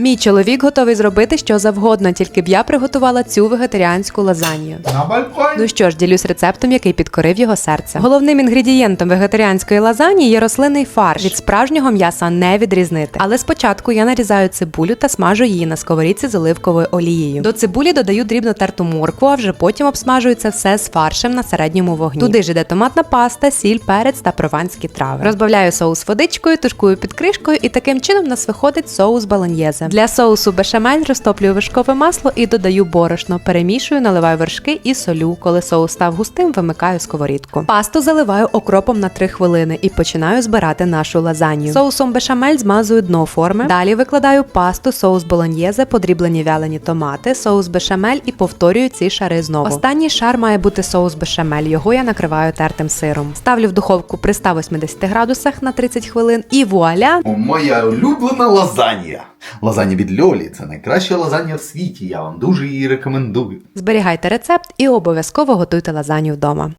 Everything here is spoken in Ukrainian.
Мій чоловік готовий зробити що завгодно, тільки б я приготувала цю вегетаріанську лазанью. На балконі. Ну що ж, ділюсь рецептом, який підкорив його серце. Головним інгредієнтом вегетаріанської лазані є рослинний фарш. Від справжнього м'яса не відрізнити. Але спочатку я нарізаю цибулю та смажу її на сковорідці з оливковою олією. До цибулі додаю дрібно терту моркву, а вже потім обсмажую це все з фаршем на середньому вогні. Туди ж іде томатна паста, сіль, перець та прованські трави. Розбавляю соус водичкою, тушкую під кришкою, і таким чином у нас виходить соус баланьєзе. Для соусу бешамель розтоплюю вершкове масло і додаю борошно. Перемішую, наливаю вершки і солю. Коли соус став густим, вимикаю сковорідку. Пасту заливаю окропом на 3 хвилини і починаю збирати нашу лазанью. Соусом бешамель змазую дно форми. Далі викладаю пасту, соус болоньєзе, подріблені вялені томати, соус бешамель і повторюю ці шари знову. Останній шар має бути соус бешамель. Його я накриваю тертим сиром. Ставлю в духовку при 180 градусах на 30 хвилин і вуаля! Моя улюблена лазанья. Лазанья від Льолі це найкраща лазаня в світі. Я вам дуже її рекомендую. Зберігайте рецепт і обов'язково готуйте лазаню вдома.